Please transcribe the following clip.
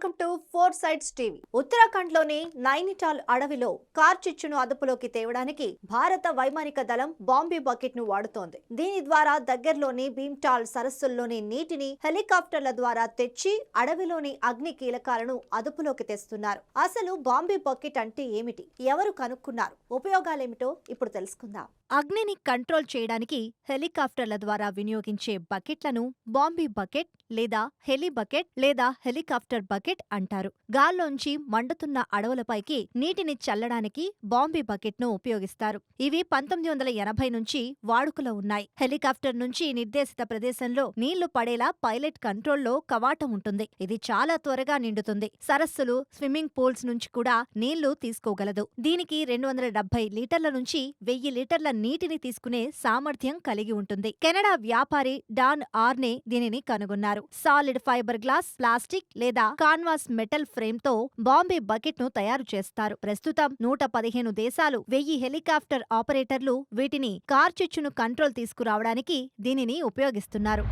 Four sides TV. ఉత్తరాఖండ్లోని నైనిటాల్ అడవిలో car చిచ్చును అదుపులోకి తేవడానికి భారత వైమానిక దళం బాంబే బకెట్ను వాడుతోంది. దీని ద్వారా దగ్గరలోని భీమ్టాల్ సరస్సుల్లోని నీటిని హెలికాప్టర్ల ద్వారా తెచ్చి అడవిలోని అగ్ని కీలకాలను అదుపులోకి తెస్తున్నారు. అసలు బాంబే బకెట్ అంటే ఏమిటి? ఎవరు కనుక్కున్నారు? ఉపయోగాలేమిటో ఇప్పుడు తెలుసుకుందాం. అగ్నిని కంట్రోల్ చేయడానికి హెలికాప్టర్ల ద్వారా వినియోగించే బకెట్లను బాంబీ బకెట్ లేదా హెలి బకెట్ లేదా హెలికాప్టర్ బకెట్ బకెట్ అంటారు. గాల్లోంచి మండుతున్న అడవులపైకి నీటిని చల్లడానికి బాంబీ బకెట్ను ఉపయోగిస్తారు. ఇవి పంతొమ్మిది వందల ఎనభై నుంచి వాడుకలో ఉన్నాయి. హెలికాప్టర్ నుంచి నిర్దేశిత ప్రదేశంలో నీళ్ళు పడేలా పైలట్ కంట్రోల్లో కవాటం ఉంటుంది. ఇది చాలా త్వరగా నిండుతుంది. సరస్సులు స్విమ్మింగ్ పూల్స్ నుంచి కూడా నీళ్ళు తీసుకోగలదు. దీనికి రెండు వందల డెబ్బై లీటర్ల నుంచి వెయ్యి లీటర్ల నీటిని తీసుకునే సామర్థ్యం కలిగి ఉంటుంది. కెనడా వ్యాపారి డాన్ ఆర్నే దీనిని కనుగొన్నారు. సాలిడ్ ఫైబర్ గ్లాస్ ప్లాస్టిక్ లేదా కాన్వాస్ మెటల్ ఫ్రేమ్తో బాంబే బకెట్ను తయారు చేస్తారు. ప్రస్తుతం నూట పదిహేను దేశాలు వెయ్యి హెలికాప్టర్ ఆపరేటర్లు వీటిని కార్చిచ్చును కంట్రోల్ తీసుకురావడానికి దీనిని ఉపయోగిస్తున్నారు.